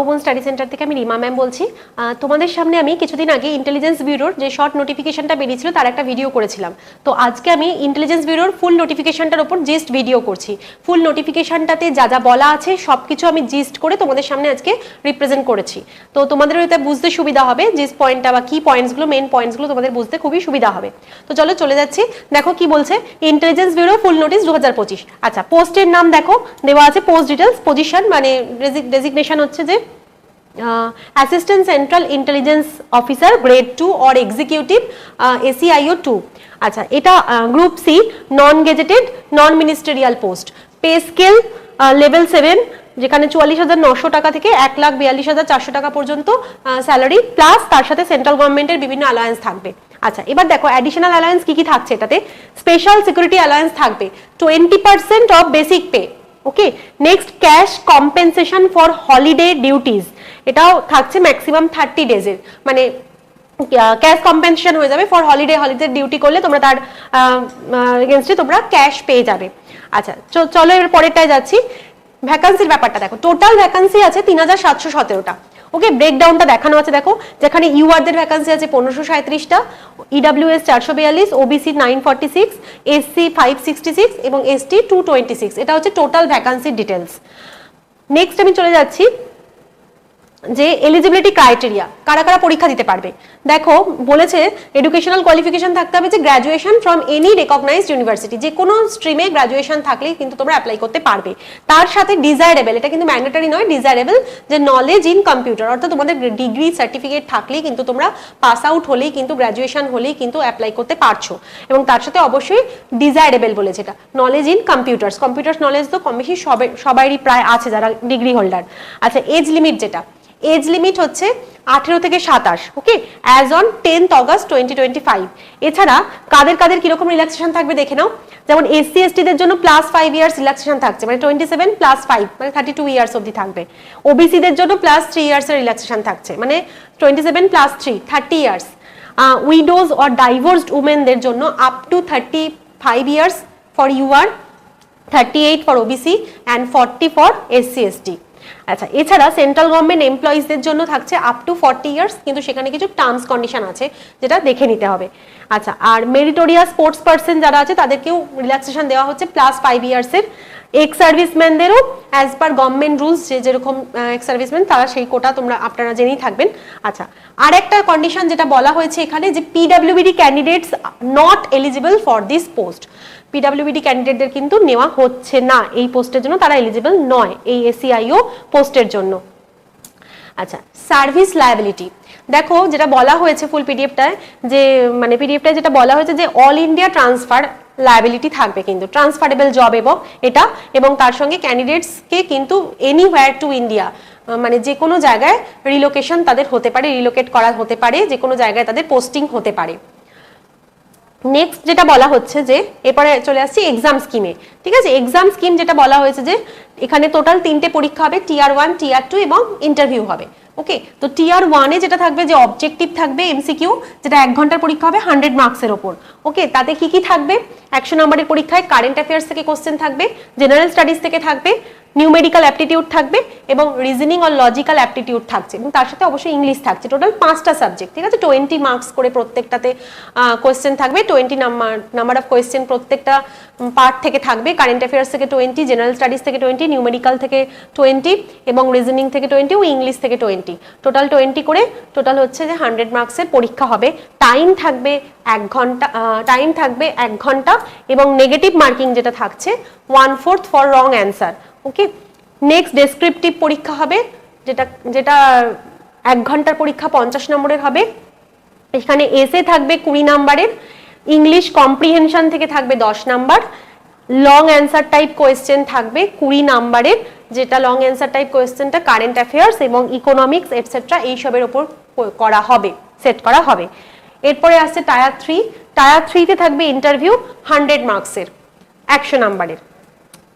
তপবন study centre থেকে আমি Rima ma'am বলছি। তোমাদের সামনে আমি কিছুদিন আগে ইন্টেলিজেন্স ব্যুরোর যে শর্ট নোটিফিকেশনটা বেরিয়েছিল, তার একটা ভিডিও করেছিলাম। তো আজকে আমি ইন্টেলিজেন্স ব্যুরোর ফুল নোটিফিকেশনটার ওপর জিস্ট ভিডিও করছি। ফুল নোটিফিকেশনটাতে যা যা বলা আছে সব কিছু আমি জিস্ট করে তোমাদের সামনে আজকে রিপ্রেজেন্ট করেছি। তো তোমাদের এটা বুঝতে সুবিধা হবে জিস্ট পয়েন্টটা বা কি পয়েন্টসগুলো মেন পয়েন্টসগুলো তোমাদের বুঝতে খুবই সুবিধা হবে। তো চলো চলে যাচ্ছি। দেখো কি বলছে ইন্টেলিজেন্স ব্যুরো ফুল নোটিশ দু আচ্ছা পোস্টের নাম দেখো। দেওয়া আছে পোস্ট ডিটেলস পজিশন মানে ডেজিগনেশন হচ্ছে যে assistant central intelligence officer grade two or executive ACIO two আচ্ছা এটা group C non gazetted non ministerial post pay scale level seven যেখানে চুয়াল্লিশ হাজার নশো টাকা থেকে এক লাখ বিয়াল্লিশ হাজার চারশো টাকা পর্যন্ত স্যালারি প্লাস তার সাথে সেন্ট্রাল গভর্নমেন্টের বিভিন্ন অ্যালায়েন্স থাকবে। আচ্ছা এবার দেখো অ্যাডিশনাল অ্যালায়েন্স কি কি থাকছে এটাতে? স্পেশাল সিকিউরিটি অ্যালায়েন্স থাকবে। Twenty percent of basic pay okay next cash compensation for holiday duties এটাও থাকছে ম্যাক্সিমাম থার্টি ডেজের মানে ক্যাশ কম্পেনসেশন হয়ে যাবে ফর হলিডে হলিডে ডিউটি করলে তোমরা তার এগেনস্টে তোমরা ক্যাশ পেয়ে যাবে। আচ্ছা চলো এবার পরেরটায় যাচ্ছি। ভ্যাকান্সির ব্যাপারটা দেখো। টোটাল ভ্যাকান্সি আছে তিন হাজার সাতশো সতেরোটা। ওকে ব্রেকডাউনটা দেখানো আছে। দেখো, যেখানে ইউআরদের ভ্যাকান্সি আছে পনেরোশো সাঁত্রিশটা ইডাব্লিউএস চারশো বিয়াল্লিশ OBC nine forty six SC five sixty six এবং এসটি টু টোয়েন্টি সিক্স এটা হচ্ছে টোটাল ভ্যাকান্সির ডিটেলস নেক্সট আমি চলে যাচ্ছি। যে এলিজিবিলিটি ক্রাইটেরিয়া কারা কারা পরীক্ষা দিতে পারবে? দেখো, বলেছে এডুকেশনাল কোয়ালিফিকেশন থাকতে হবে যে graduation from any recognised university যে কোনো স্ট্রিমে গ্র্যাজুয়েশন থাকলেই কিন্তু তোমরা অ্যাপ্লাই করতে পারবে। তার সাথে ডিজায়ারেবল এটা কিন্তু ম্যান্ডেটারি নয় ডিজায়ারেবল যে নলেজ ইন কম্পিউটার অর্থাৎ তোমাদের ডিগ্রি সার্টিফিকেট থাকলেই কিন্তু তোমরা পাস আউট হলেই কিন্তু গ্র্যাজুয়েশন হলেই কিন্তু অ্যাপ্লাই করতে পারছ। এবং তার সাথে অবশ্যই ডিজায়ারেবল বলেছে এটা knowledge in computers computers knowledge তো কম বেশি সবাই সবারই প্রায় আছে যারা ডিগ্রি হোল্ডার আচ্ছা এজ লিমিট যেটা এজ লিমিট হচ্ছে আঠেরো থেকে সাতাশ okay as on tenth August twenty twenty five এছাড়া কাদের কাদের কীরকম রিল্যাক্সেশন থাকবে দেখে নাও। যেমন এসসি এসটিদের জন্য প্লাস ফাইভ ইয়ার্স রিল্যাক্সেশন থাকছে মানে টোয়েন্টি সেভেন প্লাস ফাইভ মানে থার্টি টু ইয়ার্স অবধি থাকবে। ওবিসিদের জন্য প্লাস থ্রি ইয়ার্সের রিল্যাক্সেশন থাকছে মানে twenty seven plus three thirty years widows or divorced উমেনদের জন্য up to thirty five years for UR thirty eight for OBC and forty for SC ST আচ্ছা এছাড়া central government এমপ্লয়িজদের জন্য থাকছে আপ টু ফর্টি ইয়ার্স কিন্তু সেখানে কিছু terms condition আছে, যেটা দেখে নিতে হবে। আচ্ছা আর মেরিটোরিয়াস স্পোর্টস পার্সন যারা আছে, তাদেরকেও রিল্যাক্সেশন দেওয়া হচ্ছে প্লাস ফাইভ ইয়ার্সের এক্স সার্ভিসম্যানদেরও অ্যাজ পার গভর্নমেন্ট রুলস যে যেরকম এক্স সার্ভিসম্যান তারা সেই কোটা তোমরা আপনারা জেনেই থাকবেন। আচ্ছা আর একটা কন্ডিশন যেটা বলা হয়েছে এখানে, যে PWBD candidates not eligible for this post PWBD ক্যান্ডিডেটদের কিন্তু নেওয়া হচ্ছে না এই পোস্টের জন্য, তারা এলিজিবল নয় এই এসিআইও পোস্টের জন্য। আচ্ছা সার্ভিস লায়াবিলিটি দেখো, যেটা বলা হয়েছে ফুল পিডিএফটায় যে মানে পিডিএফটায় যেটা বলা হয়েছে যে অল ইন্ডিয়া ট্রান্সফার লায়াবিলিটি থাকবে কিন্তু ট্রান্সফারেবল জব এবং এটা, এবং তার সঙ্গে ক্যান্ডিডেটসকে কিন্তু এনিহোয়ার টু ইন্ডিয়া মানে যে কোনো জায়গায় রিলোকেশন তাদের হতে পারে রিলোকেট করা হতে পারে, যে কোনো জায়গায় তাদের পোস্টিং হতে পারে। নেক্সট যেটা বলা হচ্ছে যে, এরপরে চলে আসছি এক্সাম স্কিমে ঠিক আছে? এক্সাম স্কিম যেটা বলা হয়েছে যে, এখানে টোটাল তিনটে পরীক্ষা হবে টিআর ওয়ান টিআর টু এবং ইন্টারভিউ হবে। ওকে তো টিআর ওয়ানে যেটা থাকবে যে অবজেক্টিভ থাকবে এমসিকিউ যেটা এক ঘণ্টার পরীক্ষা হবে হান্ড্রেড মার্কসের ওপর। ওকে তাতে কি কি থাকবে? একশো নম্বরের পরীক্ষায় কারেন্ট অ্যাফেয়ার্স থেকে কোশ্চেন থাকবে জেনারেল স্টাডিজ থেকে থাকবে নিউমেডিক্যাল অ্যাপটিটিউড থাকবে এবং রিজনিং আর লজিক্যাল অ্যাপটিটিউড থাকছে। এবং তার সাথে অবশ্যই ইংলিশ থাকছে। টোটাল পাঁচটা সাবজেক্ট ঠিক আছে? টোয়েন্টি মার্কস করে প্রত্যেকটাতে কোয়েশ্চেন থাকবে। Twenty number number of question প্রত্যেকটা পার্ট থেকে থাকবে। কারেন্ট অ্যাফেয়ার্স থেকে টোয়েন্টি জেনারেল স্টাডিজ থেকে টোয়েন্টি নিউমেডিক্যাল থেকে টোয়েন্টি এবং রিজনিং থেকে টোয়েন্টি ও ইংলিশ থেকে টোয়েন্টি টোটাল টোয়েন্টি করে টোটাল হচ্ছে যে হান্ড্রেড মার্কসের পরীক্ষা হবে। টাইম থাকবে এক ঘণ্টা টাইম থাকবে এক ঘণ্টা এবং নেগেটিভ মার্কিং যেটা থাকছে one fourth for wrong answer okay next descriptive পরীক্ষা হবে, যেটা যেটা এক ঘণ্টার পরীক্ষা পঞ্চাশ নম্বরের হবে। এখানে এসে থাকবে কুড়ি নাম্বারের ইংলিশ কম্প্রিহেনশন থেকে থাকবে দশ number. Long answer type question থাকবে কুড়ি নাম্বারের, যেটা লং অ্যান্সার টাইপ কোয়েশ্চেনটা কারেন্ট অ্যাফেয়ার্স এবং ইকোনমিক্স এটসেট্রা এইসবের ওপর করা হবে সেট করা হবে। এরপরে আসছে টায়ার থ্রি টায়ার থ্রিতে থাকবে ইন্টারভিউ হান্ড্রেড মার্কসের একশো নাম্বারের।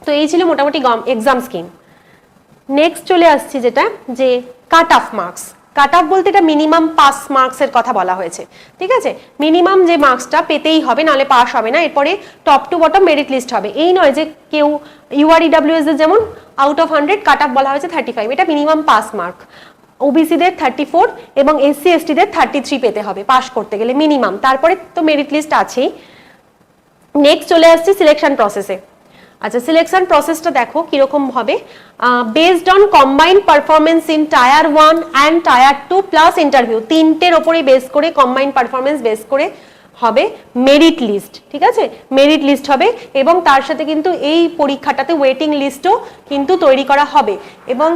তো এই ছিল মোটামুটি এক্সাম স্কিম নেক্সট চলে আসছি যেটা, যে cut off marks cut off বলতে এটা মিনিমাম পাস মার্কসের কথা বলা হয়েছে, ঠিক আছে? মিনিমাম যে মার্কসটা পেতেই হবে, নাহলে পাস হবে না, এরপরে top to bottom merit list হবে। এই নয় যে কেউ ইউআরইডাব্লিউএস এর যেমন out of hundred cut off বলা হয়েছে থার্টি ফাইভ এটা মিনিমাম পাস মার্ক ওবিসিদের থার্টি ফোর এবং এসসি এসটিদের থার্টি থ্রি পেতে হবে পাস করতে গেলে মিনিমাম তারপরে তো মেরিট লিস্ট আছেই। নেক্সট চলে আসছে সিলেকশন প্রসেসে আচ্ছা সিলেকশন প্রসেসটা দেখো কীরকম হবে। Based on combined performance in tier one and tier two plus interview তিনটের ওপরেই বেস করে কম্বাইন্ড পারফরমেন্স বেস করে হবে মেরিট লিস্ট ঠিক আছে? মেরিট লিস্ট হবে এবং তার সাথে কিন্তু এই পরীক্ষাটাতে ওয়েটিং লিস্টও কিন্তু তৈরি করা হবে এবং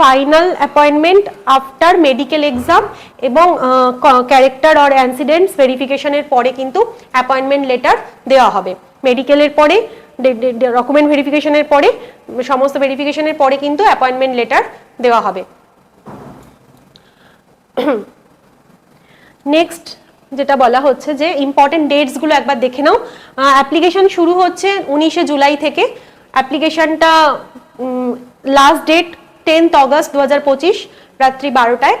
final appointment after medical exam এবং ক্যারেক্টার অর অ্যান্সিডেন্টস ভেরিফিকেশনের পরে কিন্তু অ্যাপয়েন্টমেন্ট লেটার দেওয়া হবে। মেডিকেলের পরে ডকুমেন্ট ভেরিফিকেশনের পরে, সমস্ত ভেরিফিকেশনের পরে কিন্তু অ্যাপয়েন্টমেন্ট লেটার দেওয়া হবে। নেক্সট যেটা বলা হচ্ছে যে ইম্পর্টেন্ট ডেটসগুলো একবার দেখে নাও। অ্যাপ্লিকেশন শুরু হচ্ছে উনিশে জুলাই থেকে। অ্যাপ্লিকেশনটা লাস্ট ডেট টেন্থ অগস্ট দু হাজার পঁচিশ, রাত্রি বারোটায়।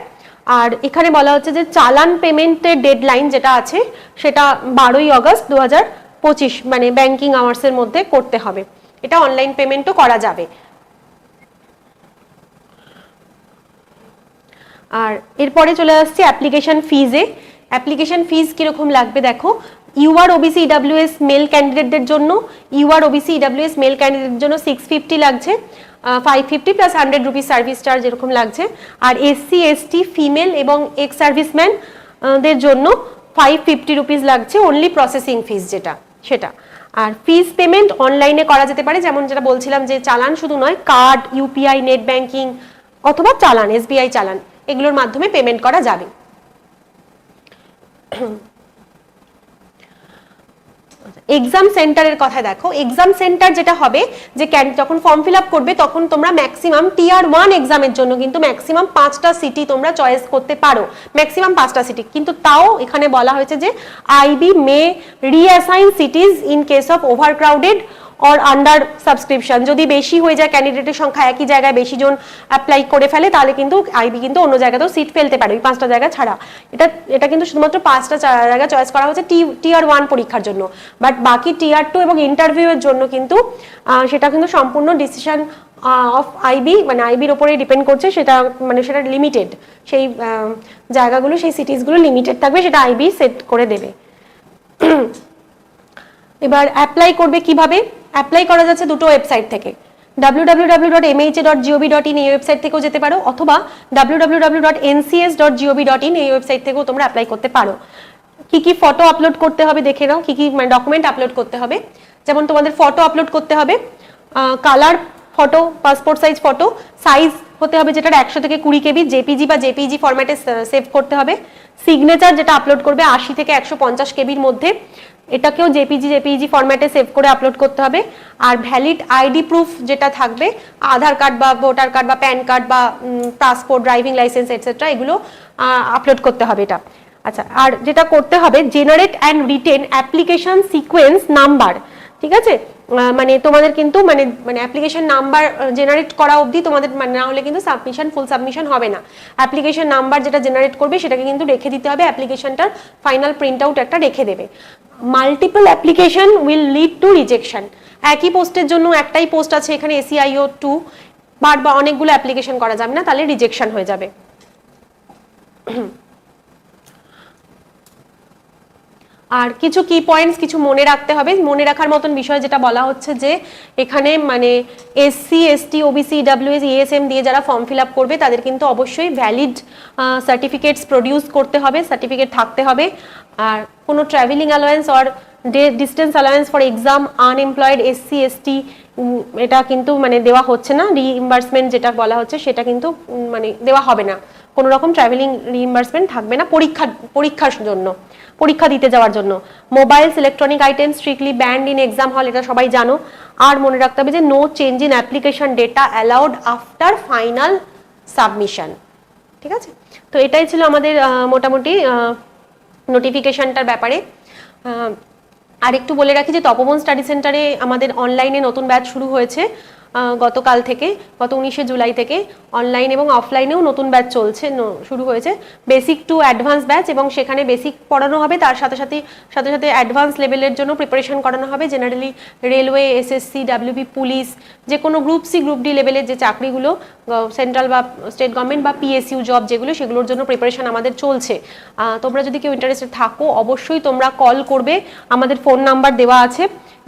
আর এখানে বলা হচ্ছে যে চালান পেমেন্টের ডেডলাইন যেটা আছে, সেটা বারোই অগস্ট দু পঁচিশ মানে ব্যাংকিং আওয়ার্সের মধ্যে করতে হবে। এটা অনলাইন পেমেন্টও করা যাবে। আর এরপরে চলে আসছে অ্যাপ্লিকেশন ফিজে অ্যাপ্লিকেশন ফিজ কীরকম লাগবে দেখো? ইউআর ওবিসি ইডাব্লিউএস মেল ক্যান্ডিডেটদের জন্য UR OBC EWS male candidates জন্য সিক্স ফিফটি লাগছে। Five fifty plus hundred rupees service charge এরকম লাগছে। আর এসসি এসটি ফিমেল এবং এক্স সার্ভিসম্যান দের জন্য ফাইভ ফিফটি রুপিস লাগছে অনলি প্রসেসিং ফিজ যেটা। সেটা। আর ফিস পেমেন্ট অনলাইনে করা যেতে পারে, যেমন যেটা বলছিলাম যে চালান শুধু নয় কার্ড ইউপিআই নেট ব্যাংকিং অথবা চালান এসবিআই চালান, এগুলোর মাধ্যমে পেমেন্ট করা যাবে। এক্সাম সেন্টারের কথা দেখো। এক্সাম সেন্টার যেটা হবে, যে যখন ফর্ম ফিল আপ করবে, তখন তোমরা ম্যাক্সিমাম টিআর ওয়ান এক্সামের জন্য কিন্তু ম্যাক্সিমাম পাঁচটা সিটি তোমরা চয়েস করতে পারো। ম্যাক্সিমাম পাঁচটা সিটি কিন্তু তাও এখানে বলা হয়েছে যে IB may reassign cities in case of overcrowded or under subscription যদি বেশি হয়ে যায় ক্যান্ডিডেটের সংখ্যা একই জায়গায় বেশি জন অ্যাপ্লাই করে ফেলে, তাহলে কিন্তু আইবি কিন্তু অন্য জায়গাতেও সিট ফেলতে পারে, ওই পাঁচটা জায়গা ছাড়া। এটা এটা কিন্তু শুধুমাত্র পাঁচটা জায়গা চয়েস করা হচ্ছে টি টিআর ওয়ান পরীক্ষার জন্য। বাট বাকি টিআর টু এবং ইন্টারভিউয়ের জন্য কিন্তু সেটা কিন্তু সম্পূর্ণ ডিসিশন অফ আইবি মানে আইবির ওপরে ডিপেন্ড করছে, সেটা মানে সেটা লিমিটেড সেই জায়গাগুলো, সেই সিটিসগুলো লিমিটেড থাকবে, সেটা আইবি সেট করে দেবে। এবার অ্যাপ্লাই করবে কীভাবে? অ্যাপ্লাই করা যাচ্ছে দুটো ওয়েবসাইট থেকে। www.mha.gov.in এই ওয়েবসাইট থেকেও যেতে পারো, অথবা www.ncs.gov.in এই ওয়েবসাইট থেকেও তোমরা অ্যাপ্লাই করতে পারো। কি কি ফটো আপলোড করতে হবে দেখে নাও, কি কি মানে ডকুমেন্ট আপলোড করতে হবে। যেমন তোমাদের ফটো আপলোড করতে হবে colour photo passport size photo size হতে হবে যেটা একশো থেকে কুড়ি কেবি, জেপিজি বা জেপিজি ফরম্যাটে সেভ করতে হবে। সিগনেচার যেটা আপলোড করবে, আশি থেকে একশো পঞ্চাশ কেবির মধ্যে। এটাকেও জেপিজি জেপিজি ফরম্যাটে সেভ করে আপলোড করতে হবে। আর ভ্যালিড আইডি প্রুফ যেটা থাকবে, আধার কার্ড বা ভোটার কার্ড বা প্যান কার্ড বা পাসপোর্ট ড্রাইভিং লাইসেন্স এটসেট্রা এগুলো আপলোড করতে হবে এটা। আচ্ছা আর যেটা করতে হবে generate and retain application sequence number ঠিক আছে? মানে তোমাদের কিন্তু মানে মানে অ্যাপ্লিকেশন নাম্বার জেনারেট করা অবধি তোমাদের মানে না হলে কিন্তু সাবমিশন ফুল সাবমিশন হবে না। অ্যাপ্লিকেশন নাম্বার যেটা জেনারেট করবে, সেটাকে কিন্তু রেখে দিতে হবে। অ্যাপ্লিকেশনটার ফাইনাল প্রিন্ট আউট একটা রেখে দেবে। Multiple application will lead to rejection একই পোস্টের জন্য একটাই পোস্ট আছে এখানে এসিআইও টু বার বা অনেকগুলো অ্যাপ্লিকেশন করা যাবে না, তাহলে রিজেকশন হয়ে যাবে। আর কিছু কি পয়েন্টস কিছু মনে রাখতে হবে। মনে রাখার মতন বিষয় যেটা বলা হচ্ছে যে, এখানে মানে SC ST OBC WS ESM দিয়ে যারা ফর্ম ফিল আপ করবে, তাদের কিন্তু অবশ্যই ভ্যালিড সার্টিফিকেটস প্রডিউস করতে হবে সার্টিফিকেট থাকতে হবে। আর কোনো travelling allowance or distance allowance for exam unemployed SC ST এটা কিন্তু মানে দেওয়া হচ্ছে না। রিইম্বার্সমেন্ট যেটা বলা হচ্ছে, সেটা কিন্তু মানে দেওয়া হবে না। কোনো রকম ট্রাভেলিং রিইম্বার্সমেন্ট থাকবে না পরীক্ষা, পরীক্ষার জন্য, পরীক্ষা দিতে যাওয়ার জন্য। Mobiles electronic item strictly banned in exam hall এটা সবাই জানো। আর মনে রাখতে হবে যে no change in application data allowed after final submission ঠিক আছে? তো এটাই ছিল আমাদের মোটামুটি নোটিফিকেশনটার ব্যাপারে। আর একটু বলে রাখি যে, তপবন স্টাডি সেন্টারে আমাদের অনলাইনে নতুন ব্যাচ শুরু হয়েছে। গতকাল থেকে, গত উনিশে জুলাই থেকে অনলাইন এবং অফলাইনেও নতুন ব্যাচ চলছে শুরু হয়েছে। বেসিক টু অ্যাডভান্স ব্যাচ এবং সেখানে বেসিক পড়ানো হবে। তার সাথে সাথে সাথে সাথে অ্যাডভান্স লেভেলের জন্য প্রিপারেশন করানো হবে। Generally railway SSC WB police যে কোনো গ্রুপ সি গ্রুপ ডি লেভেলের যে চাকরিগুলো সেন্ট্রাল বা স্টেট গভর্নমেন্ট বা পিএসইউ জব যেগুলো, সেগুলোর জন্য প্রিপারেশন আমাদের চলছে। তোমরা যদি কেউ ইন্টারেস্টেড থাকো, অবশ্যই তোমরা কল করবে। আমাদের ফোন নাম্বার দেওয়া আছে।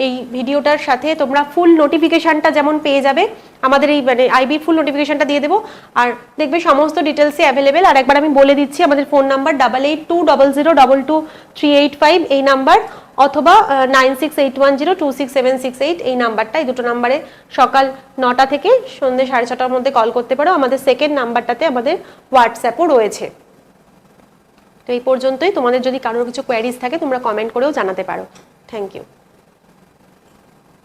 এই ভিডিওটার সাথে তোমরা ফুল নোটিফিকেশনটা যেমন পেয়ে যাবে, আমাদের এই মানে আইবি ফুল নোটিফিকেশনটা দিয়ে দেবো। আর দেখবে সমস্ত ডিটেলসই অ্যাভেলেবেল আর একবার আমি বলে দিচ্ছি, আমাদের phone number double eight two double zero double two three eight five এই নাম্বার অথবা nine six eight one zero two six seven six eight এই নাম্বারটা এই দুটো নাম্বারে সকাল নটা থেকে সন্ধ্যে সাড়ে ছটার মধ্যে কল করতে পারো। আমাদের সেকেন্ড নাম্বারটাতে আমাদের হোয়াটসঅ্যাপও রয়েছে। তো এই পর্যন্তই। তোমাদের যদি কারোর কিছু কোয়ারিজ থাকে, তোমরা কমেন্ট করেও জানাতে পারো। Thank you